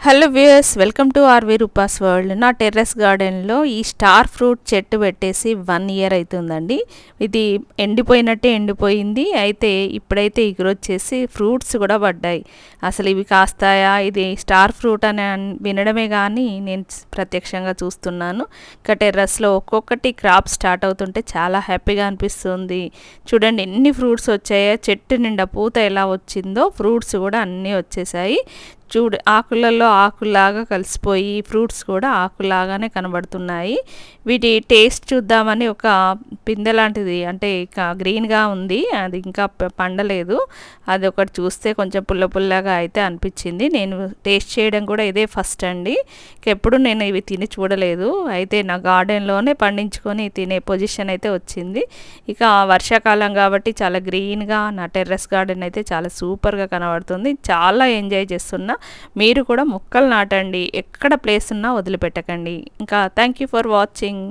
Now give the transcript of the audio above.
Hello viewers welcome to RV Rupa's world. నా terrace గార్డెన్లో ఈ స్టార్ ఫ్రూట్ చెట్టు పెట్టేసి వన్ ఇయర్ అవుతుందండి ఇది ఎండిపోయినట్టే ఎండిపోయింది. అయితే ఇప్పుడైతే ఎగురొచ్చేసి ఫ్రూట్స్ కూడా పడ్డాయి. అసలు ఇవి కాస్తాయా? ఇది స్టార్ ఫ్రూట్ అని వినడమే కానీ నేను ప్రత్యక్షంగా చూస్తున్నాను. ఇంకా టెర్రస్లో ఒక్కొక్కటి క్రాప్ స్టార్ట్ అవుతుంటే చాలా హ్యాపీగా అనిపిస్తుంది. చూడండి ఎన్ని ఫ్రూట్స్ వచ్చాయో చెట్టు నిండా పూత ఎలా వచ్చిందో ఫ్రూట్స్ కూడా అన్నీ వచ్చేసాయి. చూడు ఆకులలో ఆకులాగా కలిసిపోయి ఫ్రూట్స్ కూడా ఆకులాగానే కనబడుతున్నాయి. వీటి టేస్ట్ చూద్దామని ఒక పిందె లాంటిది అంటే గ్రీన్గా ఉంది అది ఇంకా పండలేదు. అది ఒకటి చూస్తే కొంచెం పుల్ల పుల్లగా అయితే అనిపించింది. నేను టేస్ట్ చేయడం కూడా ఇదే ఫస్ట్ అండి. ఎప్పుడు నేను ఇవి తిని చూడలేదు. అయితే నా గార్డెన్లోనే పండించుకొని తినే పొజిషన్ అయితే వచ్చింది. ఇక వర్షాకాలం కాబట్టి చాలా గ్రీన్గా నా టెర్రస్ గార్డెన్ అయితే చాలా సూపర్గా కనబడుతుంది. చాలా ఎంజాయ్ చేస్తున్నా. మీరు కూడా మొక్కలు నాటండి. ఎక్కడ ప్లేస్ ఉన్నా వదిలిపెట్టకండి. ఇంకా థ్యాంక్ యూ ఫర్ వాచింగ్.